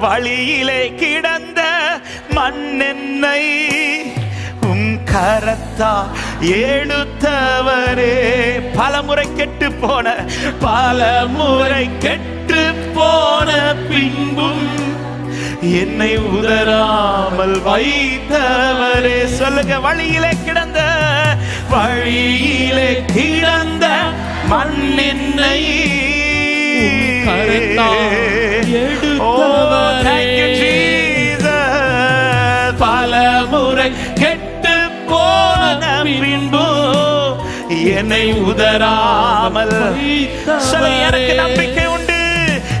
வழியிலே கிடந்த மண்ணென்னை உம் கரத்தா எடுத்தவரே பலமுறை கெட்டு போன பலமுறை கெட்டு போன பின்பும் என்னை உதராமல் வைத்தவரே. சொல்லுங்க வழியிலே கிடந்த வழியிலே கிடந்த மண்ணென்னை Jesus. பலமுறை கெட்டு போன பின்பு என்னை உதராமல் எனக்கு நம்பிக்கை உண்டு.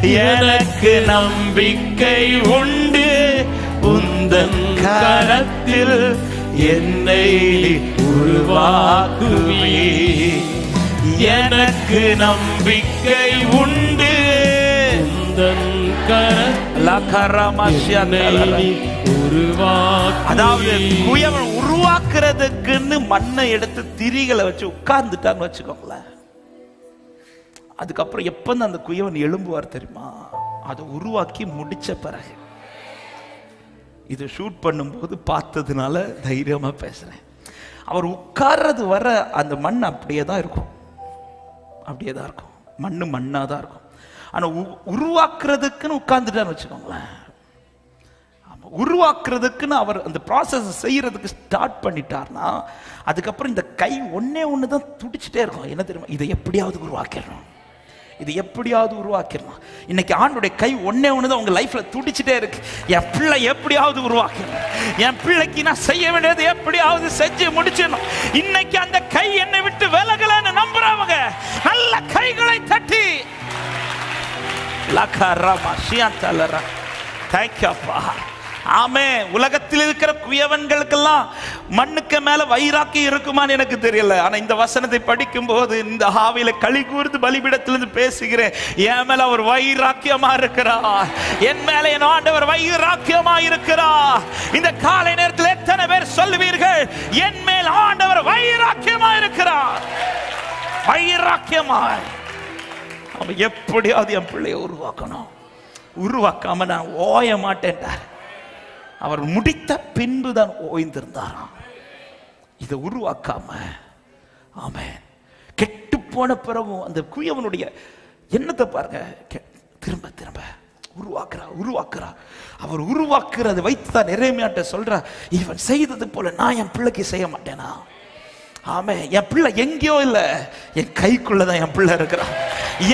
எனக்கு நம்பிக்கை உண்டு. உந்தன் கரத்தில் என்னை உருவாக்குவே எனக்கு நம்பிக்கை உண்டு. அதாவது குயவன் உருவாக்குறதுக்குன்னு மண்ணை எடுத்து திரிகளை வச்சு உட்கார்ந்துட்டான்னு வச்சுக்கோங்களேன். அதுக்கப்புறம் எப்ப அந்த குயவன் எழும்புவார் தெரியுமா? அதை உருவாக்கி முடிச்ச பிறகு. இது ஷூட் பண்ணும்போது பார்த்ததுனால தைரியமா பேசுறேன். அவர் உட்கார்றது வர அந்த மண் அப்படியே தான் இருக்கும். அப்படியே தான் இருக்கும். மண்ணு மண்ணா தான் இருக்கும். ஆனால் உ- உருவாக்குறதுக்குன்னு உட்கார்ந்துட்டான்னு வச்சுக்கோங்களேன். ஆமா, உருவாக்குறதுக்குன்னு அவர் அந்த ப்ராசஸ் செய்யறதுக்கு ஸ்டார்ட் பண்ணிட்டார்னா அதுக்கப்புறம் இந்த கை ஒன்றே ஒன்று தான் துடிச்சிட்டே இருக்கும். என்ன தெரியுமா? இதை எப்படியாவது உருவாக்கிடணும். இது எப்படியாவது உருவாக்கிடணும். இன்னைக்கு ஆண்டுடைய கை ஒன்னே ஒன்று தான் உங்க லைஃப்ல துடிச்சிட்டே இருக்கு. என் பிள்ளை எப்படியாவது உருவாக்கணும் என் பிள்ளைக்கு நான் செய்ய வேண்டியது எப்படியாவது செஞ்சு முடிச்சிடணும். இன்னைக்கு அந்த கை என்னை விட்டு விலகலன்னு நம்புறவங்க நல்ல தேங்க்யூ அப்பா ஆமே உலகத்தில் இருக்கிற குயவன்களுக்கெல்லாம் மண்ணுக்கு மேல வைராக்கி இருக்குமான்னு எனக்கு தெரியல. ஆனா இந்த வசனத்தை படிக்கும் போது இந்த ஆவியில களி கூர்ந்து பலிபிடத்திலிருந்து பேசுகிறேன். என் மேல அவர் வைராக்கியமா இருக்கிறார். என் மேல என் ஆண்டவர் வைராக்கியமா இருக்கிறார். இந்த காலை நேரத்தில் எத்தனை பேர் சொல்லுவீர்கள்? என் மேல் ஆண்டவர் வைராக்கியமா இருக்கிறார். வைராக்கியமாய். அவன் எப்படியாவது என் பிள்ளையை உருவாக்கணும். உருவாக்காம நான் ஓய மாட்டேன்டார். அவர் முடித்த பின்பு தான் ஓய்ந்திருந்தாராம். இதை உருவாக்காம ஆமென். கெட்டு போன பிறகும் அந்த குயவனுடைய எண்ணத்தை பாருங்க. திரும்ப திரும்ப. உருவாக்குறா உருவாக்குறா. அவர் உருவாக்குறதை வைத்து தான் நிறைமையாட்ட சொல்றா இவன் செய்தது போல நான் என் பிள்ளைக்கு செய்ய மாட்டேனா? ஆமே என் பிள்ளை எங்கேயோ இல்லை. என் கைக்குள்ளதான் என் பிள்ளை இருக்கிறான்.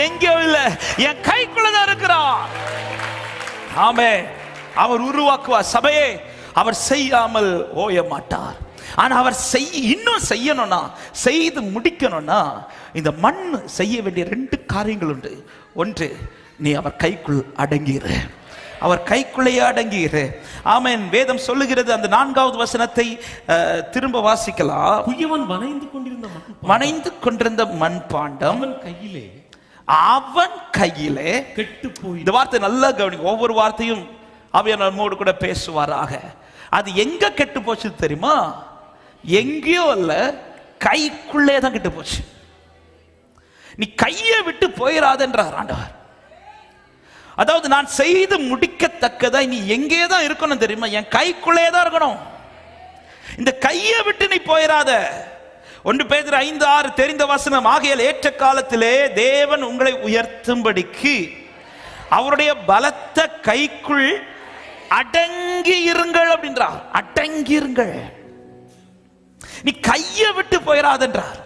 எங்கேயோ இல்லை என் கைக்குள்ளதான் இருக்கிறான். ஆமே அவர் உருவாக்குவார் சபையே அவர் செய்யாமல் ஓய மாட்டார். ஆனா அவர் செய் இன்னும் செய்யணும்னா செய்து முடிக்கணும்னா இந்த மண் செய்ய வேண்டிய ரெண்டு காரியங்கள் உண்டு. ஒன்று நீ அவர் கைக்குள் அடங்கிடு அவர் கைக்குள்ளேயே அடங்கிரு ஆமென். வேதம் சொல்லுகிறது அந்த நான்காவது வசனத்தை திரும்ப வாசிக்கலாம். குயவன் வனைந்து கொண்டிருந்த மண் வணைந்து கொண்டிருந்த மண்பாண்டம். அவன் கையிலே அவன் கையிலே கெட்டு போய் இந்த வார்த்தை நல்லா கவனி ஒவ்வொரு வார்த்தையும் அவைய நம்மோடு கூட பேசுவாராக. அது எங்க கெட்டு போச்சு தெரியுமா? எங்கேயோ இல்ல கைக்குள்ளே தான் கெட்டு போச்சு. நீ கையை விட்டு போயிடாதன்றார் ஆண்டவர். அதாவது நான் செய்து முடிக்கத்தக்கதா நீ எங்கே தான் இருக்கணும் தெரியுமா? என் கைக்குள்ளே தான் இருக்கணும். இந்த கையை விட்டு நீ போயிடாத ஒன்று பேர் ஐந்து ஆறு தெரிந்த வசனம் ஆகையால் ஏற்ற காலத்திலே தேவன் உங்களை உயர்த்தும்படிக்கு அவருடைய பலத்த கைக்குள் அடங்கி இருங்கள் அப்படின்றார். அடங்கி இருங்கள். நீ கையை விட்டு போயிடாதென்றார்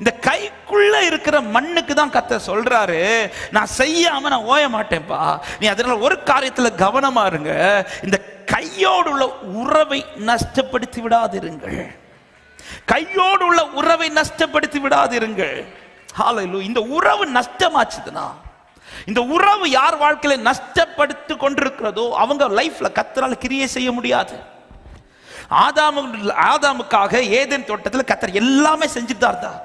இந்த கைக்குள்ள இருக்கிற மண்ணுக்கு தான் கத்த சொல்றாரு நான் செய்யாம நான் ஓய மாட்டேன்ப்பா நீ அதனால ஒரு காரியத்துல கவனமா இருங்க. இந்த கையோடு உள்ள உறவை நஷ்டப்படுத்தி விடாதிருங்கள். கையோடு உள்ள உறவை நஷ்டப்படுத்தி விடாதிருங்கள். ஹalleluya இந்த உறவு நஷ்டமாச்சுதுன்னா இந்த உறவு யார் வாழ்க்கையில நஷ்டப்படுத்தி கொண்டிருக்கிறதோ அவங்க லைஃப்ல கத்தரால் கிரியே செய்ய முடியாது. ஆதாமு ஆதாமுக்காக ஏதேன் தோட்டத்தில் கத்தர் எல்லாமே செஞ்சுட்டு தான் இருந்தார்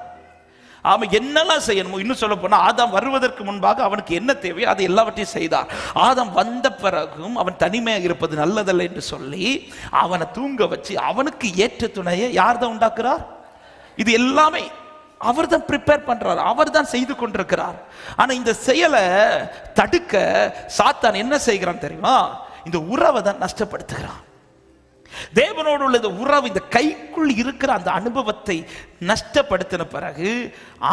அவன் என்னெல்லாம் செய்யணுமோ இன்னும் சொல்ல போனால் ஆதாம் வருவதற்கு முன்பாக அவனுக்கு என்ன தேவையோ அதை எல்லாவற்றையும் செய்தார். ஆதாம் வந்த பிறகும் அவன் தனிமையாக இருப்பது நல்லதல்ல என்று சொல்லி அவனை தூங்க வச்சு அவனுக்கு ஏற்ற துணையை யார் தான் உண்டாக்குறார்? இது எல்லாமே அவர் தான் ப்ரிப்பேர் பண்றார் அவர் தான் செய்து கொண்டிருக்கிறார். ஆனா இந்த செயலை தடுக்க சாத்தான் என்ன செய்கிறான் தெரியுமா? இந்த உறவை தான் நஷ்டப்படுத்துகிறான். தேவனோடு உள்ள இந்த உறவு இந்த கைக்குள் இருக்கிற அந்த அனுபவத்தை நஷ்டப்படுத்தின பிறகு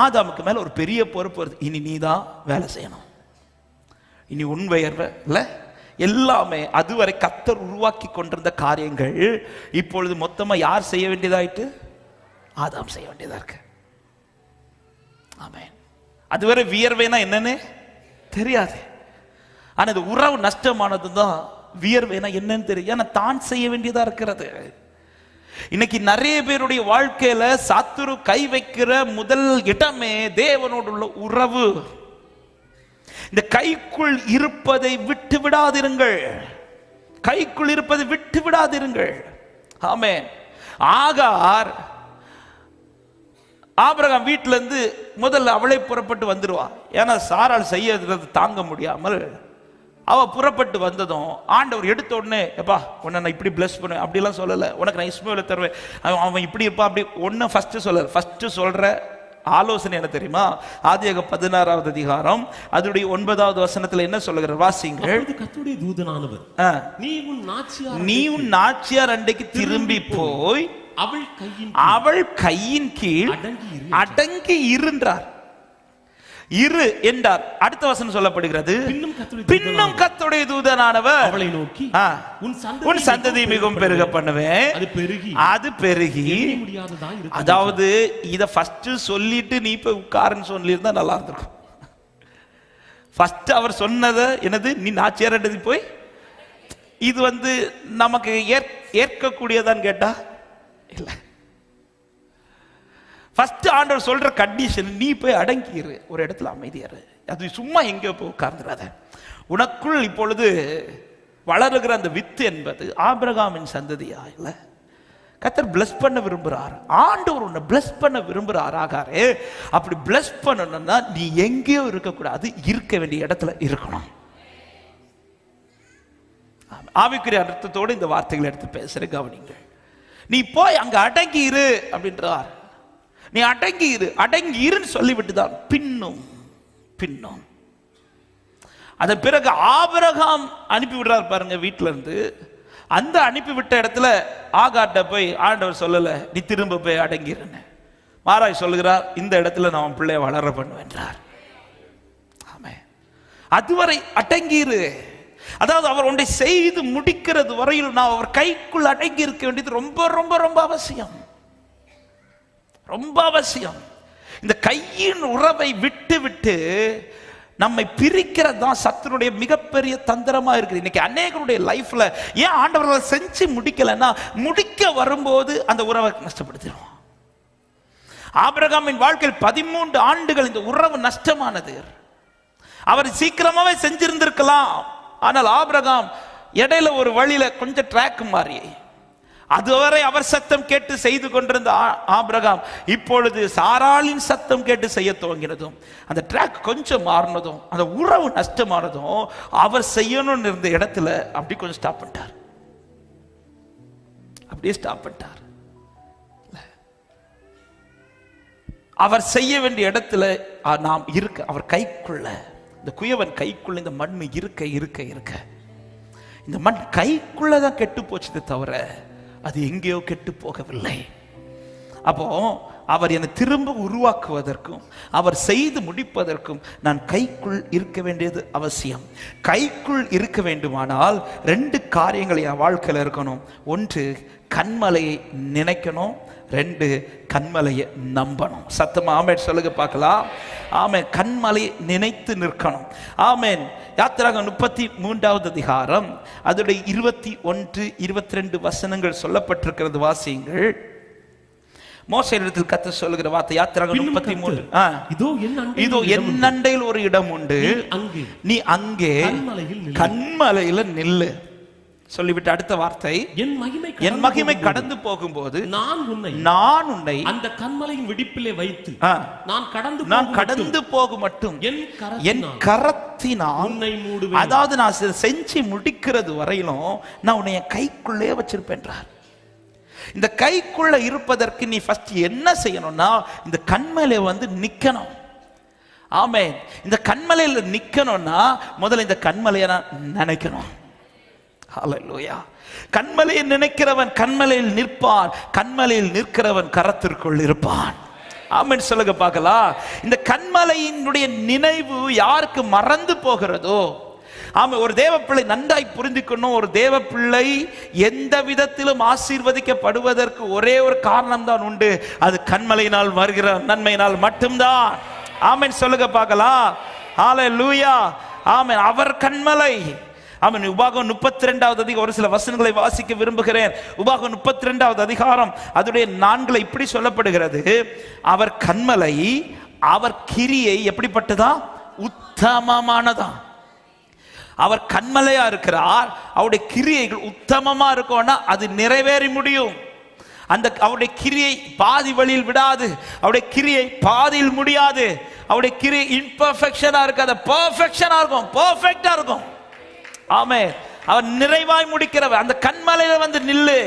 ஆதாமுக்கு மேல ஒரு பெரிய பொறுப்பு வருது. இனி நீ தான் வேலை செய்யணும். இனி உன் பெயர்வ எல்லாமே அதுவரை கத்தர் உருவாக்கி கொண்டிருந்த காரியங்கள் இப்பொழுது மொத்தமா யார் செய்ய வேண்டியதாயிட்டு ஆதாம் செய்ய வேண்டியதா இருக்கு. ஆமே அதுவரை வியர்வைனா என்னன்னு தெரியாது. ஆனால் இந்த உறவு நஷ்டமானது தான் வியர்வைனா என்னன்னு தெரியும் ஏன்னா தான் செய்ய வேண்டியதா இருக்கிறது. இன்னைக்கு நிறைய பேருடைய வாழ்க்கையில சாத்துரு கை வைக்கிற முதல் இடமே தேவனோடு உள்ள உறவு. இந்த கைக்குள் இருப்பதை விட்டு விடாதிருங்கள். கைக்குள் இருப்பதை விட்டு விடாதிருங்கள். ஆமே ஆகார் ஆபரகம் வீட்டிலேருந்து முதல்ல அவளே புறப்பட்டு வந்துடுவா ஏன்னா சாரால் செய்யறது தாங்க முடியாமல் அவ புறப்பட்டு வந்ததும் ஆண்டவர் எடுத்த உடனே எப்பா உன்னை நான் இப்படி பிளஸ் பண்ணுவேன். அப்படிலாம் சொல்லல. உனக்கு நான் இஸ்மேல தருவேன். அவன் அவன் இப்படி இருப்பான் அப்படி ஒன்னு ஃபர்ஸ்ட் சொல்லல. ஃபர்ஸ்ட் சொல்ற ஆலோசனை என்ன தெரியுமா? ஆதியாக பதினாறாவது அதிகாரம் அதனுடைய ஒன்பதாவது வசனத்துல என்ன சொல்லுகிற வாசிங்கள் கர்த்தருடைய தூதனானவர் நீ உன் நாச்சியார் நீ உன் நாச்சியார் அண்டைக்கு திரும்பி போய் அவள் கையின் அவள் கையின் கீழ் அடங்கி அடங்கி இருன்றார். இரு என்றார். அடுத்த வசனம் சொல்லப்படுகிறது. பின்னும் கத்துடைய தூதனானவர் அவளை நோக்கி உன் சந்ததி மிகவும் பெருக பண்ணுவேன். அது பெருகி அது பெருகி. அதாவது இத ஃபர்ஸ்ட் சொல்லிட்டு நீ போய் உட்காருன்னு சொல்லியிருந்தா நல்லா இருந்திருக்கும். ஃபர்ஸ்ட் அவர் சொன்னதை என்னது? நீ நாச்சியாரண்டது போய் இது வந்து நமக்கு ஏற் ஏற்கக்கூடியதான்னு கேட்டா இல்ல. ஃபர்ஸ்ட் ஆண்டவர் சொல்ற கண்டிஷன் நீ போய் அடங்கிரு ஒரு இடத்துல அமைதியாரு அது சும்மா எங்கேயோ போய் உட்கார்ந்துடாத உனக்குள் இப்பொழுது வளருகிற அந்த வித்து என்பது ஆபிரகாமின் சந்ததியா இல்லை கத்தர் பிளஸ் பண்ண விரும்புகிறார் ஆண்டவர் உன்னை பிளஸ் பண்ண விரும்புகிறார் ஆகாரே அப்படி பிளஸ் பண்ணணும்னா நீ எங்கேயோ இருக்கக்கூடாது. இருக்க வேண்டிய இடத்துல இருக்கணும். ஆவிக்குரிய அர்த்தத்தோடு இந்த வார்த்தைகளை எடுத்து பேசுற கவனிங்கள் நீ போய் அங்க அடங்கியிரு அப்படின்றார். நீ அடங்கி இரு அடங்கி இருன்னு சொல்லிவிட்டு தான் பின்னும் பின்னும். அதன் பிறகு ஆபரகாம் அனுப்பி விடுறார் பாருங்க வீட்டில இருந்து அந்த அனுப்பி விட்ட இடத்துல ஆகாட்ட போய் ஆண்டவர் சொல்லலை நீ திரும்ப போய் அடங்கிருன்னு. மாராய் சொல்லுகிறார் இந்த இடத்துல நான் உன் பிள்ளைய வளர பண்ணுவேன்றார் ஆமே அதுவரை அடங்கிரு. அதாவது அவர் ஒன்றை செய்து முடிக்கிறது வரையில் நான் அவர் கைக்குள் அடங்கி இருக்க வேண்டியது ரொம்ப ரொம்ப ரொம்ப அவசியம். ரொம்ப அவசியம். இந்த கையின் உறவை விட்டு விட்டு நம்மை பிரிக்கிறது தான் சத்துனுடைய மிகப்பெரிய தந்திரமா இருக்குது. இன்னைக்கு அநேகருடைய லைஃப்ல ஏன் ஆண்டவர்களை செஞ்சு முடிக்கலைன்னா முடிக்க வரும்போது அந்த உறவை நஷ்டப்படுத்திடுவோம் ஆபிரகாமின் வாழ்க்கையில் பதிமூன்று ஆண்டுகள் இந்த உறவு நஷ்டமானது. அவர் சீக்கிரமாவே செஞ்சிருந்திருக்கலாம். ஆனால் ஆபிரகாம் இடையில ஒரு வழியில கொஞ்சம் ட்ராக் மாறி. அதுவரை அவர் சத்தம் கேட்டு செய்து கொண்டிருந்த ஆ- ஆபிரகாம் இப்பொழுது சாராளின் சத்தம் கேட்டு செய்ய துவங்கினதும் அந்த ட்ராக் கொஞ்சம் மாறினதும் அந்த உறவு நஷ்டமானதும் அவர் செய்யணும்னு இருந்த இடத்துல அப்படி கொஞ்சம் ஸ்டாப் பண்ணிட்டார். அப்படியே ஸ்டாப் பண்ணிட்டார். அவர் செய்ய வேண்டிய இடத்துல நாம் இருக்க அவர் கைக்குள்ள இந்த குயவன் கைக்குள்ள இந்த மண் இருக்க இருக்க இருக்க. இந்த மண் கைக்குள்ளதான் கெட்டு போச்சது தவிர அது எங்கேயோ கெட்டு போகவில்லை. அப்போ அவர் என்னை திரும்ப உருவாக்குவதற்கும் அவர் செய்து முடிப்பதற்கும் நான் கைக்குள் இருக்க வேண்டியது அவசியம். கைக்குள் இருக்க வேண்டுமானால் ரெண்டு காரியங்கள் என் வாழ்க்கையில் இருக்கணும். ஒன்று கண்மலையை நினைக்கணும். ரெண்டு கண்மலையை நம்பணும். சத்தமா ஆமேன் சொல்லுங்க பார்க்கலாம். ஆமென் கண்மலையை நினைத்து நிற்கணும். ஆமேன். யாத்திராக முப்பத்தி மூன்றாவது அதிகாரம் அதோடைய இருபத்தி ஒன்று இருபத்தி ரெண்டு வசனங்கள் சொல்லப்பட்டிருக்கிறது வாசியுங்கள். மோசையிடத்தில் கத்த சொல்லுகிற வார்த்தை யாத்திராக முப்பத்தி ஆ. இதோ இதோ என். அண்டையில் ஒரு இடம் உண்டு. நீ அங்கே. கண்மலையில நில்லு. சொல்லிவிட்டு அடுத்த வார்த்தை. என் மகிமை என் கடந்து மகிமை கடந்து போகும்போது நான் உன்னை நான் உன்னை அந்த கண்மலையின் வெடிப்பிலே வைத்து நான் கடந்து நான் கடந்து போகும் மட்டும். என் கரத்தினால் உன்னை மூடுவேன். அதாவது நான் செஞ்சு முடிக்கிறது வரையிலும் நான் உன்னை கைக்குள்ளே வச்சிருப்பேன்றார் இந்த கைக்குள்ள இருப்பதற்கு நீ ஃபர்ஸ்ட் என்ன செய்யணும்னா இந்த கண்மலை வந்து நிக்கணும். ஆமே இந்த கண்மலையில் நிக்கணும்னா முதல்ல இந்த கண்மலையை நான் நினைக்கணும். ஹalleluya கண்மலையை நினைக்கிறவன் கண்மலையில் நிற்பான். கண்மலையில் நிற்கிறவன் கரத்திற்குள் இருப்பான். ஆமன். சொல்லுங்க பார்க்கலாம். இந்த கண்மலையினுடைய நினைவு யாருக்கு மறந்து போகிறதோ ஆமா ஒரு தேவ பிள்ளை நன்றாய் புரிந்துக்கணும். ஒரு தேவ பிள்ளை எந்த விதத்திலும் ஆசீர்வதிக்கப்படுவதற்கு ஒரே ஒரு காரணம் தான் உண்டு. அது கண்மலையினால் வருகிற நன்மையினால் மட்டும்தான். ஆமென் சொல்லுங்க பார்க்கலாம். ஆலை லூயா ஆமென் அவர் கண்மலை. ஆமென் உபாகம் முப்பத்தி ரெண்டாவது அதிகம் ஒரு சில வசனங்களை வாசிக்க விரும்புகிறேன். உபாகம் முப்பத்தி ரெண்டாவது அதிகாரம் அதனுடைய நான்குல இப்படி சொல்லப்படுகிறது. அவர் கண்மலை அவர் கிரியை எப்படிப்பட்டதா? உத்தமமானதான் அவர் கண்மலையா இருக்கிறார். அவருடைய கிரியைகள் உத்தமமா இருக்கும்னா அது நிறைவேறி முடியும். அந்த அவருடைய கிரியை பாதி வழியில் விடாது. அவருடைய கிரியை பாதியில் முடியாது. அவருடைய கிரியை இன்பர்ஃபெக்ஷனா இருக்காது. பர்ஃபெக்ஷனா இருக்கும். பர்ஃபெக்டா இருக்கும். ஆமே அவர் நிறைவாய் முடிக்கிறவர். அந்த கண்மலையில வந்து நில்லு.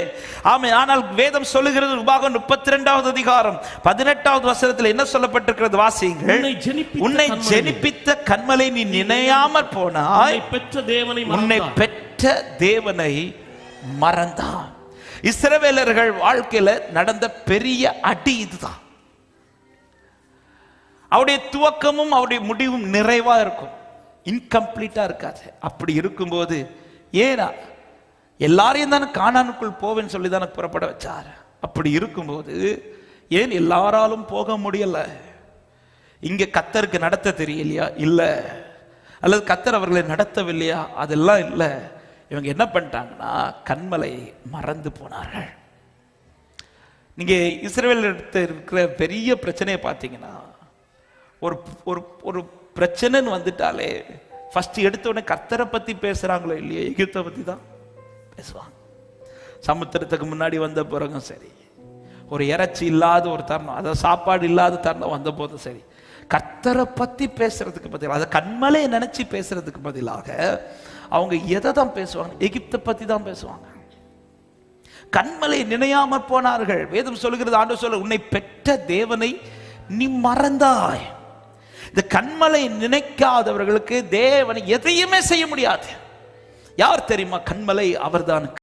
ஆமே ஆனால் வேதம் சொல்லுகிறது உபாகம் முப்பத்தி ரெண்டாவது அதிகாரம் பதினெட்டாவது வசனத்தில் என்ன சொல்லப்பட்டிருக்கிறது வாசியுங்கள்? உன்னை ஜெனிப்பித்த கண்மலை. நீ நினையாமற் போனாய். பெற்ற தேவனை உன்னை. பெற்ற தேவனை மறந்தான். இஸ்ரவேலர்கள் வாழ்க்கையில நடந்த பெரிய அடி இதுதான். அவருடைய துவக்கமும் அவருடைய முடிவும் நிறைவா இருக்கும். இன்கம்ப்ளீட்டா இருக்காது. அப்படி இருக்கும்போது ஏனா எல்லாரையும் தானே காணானுக்குள் போவேன்னு சொல்லி தானே புறப்பட வச்சார். அப்படி இருக்கும்போது ஏன் எல்லாராலும் போக முடியல? இங்க கத்தருக்கு நடத்த தெரியலையா? இல்லை. அல்லது கத்தர் அவர்களை நடத்தவில்லையா? அதெல்லாம் இல்லை. இவங்க என்ன பண்ணிட்டாங்கன்னா கண்மலை மறந்து போனார்கள். நீங்க இஸ்ரேல் இருக்கிற பெரிய பிரச்சனையை பார்த்தீங்கன்னா ஒரு ஒரு ஒரு பிரச்சனைன்னு வந்துட்டாலே ஃபர்ஸ்ட் எடுத்த உடனே கர்த்தரை பற்றி பேசுகிறாங்களோ இல்லையோ? எகிப்தை பற்றி தான் பேசுவாங்க. சமுத்திரத்துக்கு முன்னாடி வந்த பிறகும் சரி. ஒரு இறைச்சி இல்லாத ஒரு தருணம் அதாவது சாப்பாடு இல்லாத தருணம் வந்த போதும் சரி. கர்த்தரை பற்றி பேசுறதுக்கு பதிலாக அதை கண்மலையை நினைச்சு பேசுறதுக்கு பதிலாக அவங்க எதை தான் பேசுவாங்க? எகிப்தை பற்றி தான் பேசுவாங்க. கண்மலை நினையாமற் போனார்கள். வேதம் சொல்லுகிறது ஆண்டு சொல்ல உன்னை பெற்ற தேவனை நீ மறந்தாய். இந்த கண்மலை நினைக்காதவர்களுக்கு தேவனை எதையுமே செய்ய முடியாது. யார் தெரியுமா? கண்மலை அவர்தான்.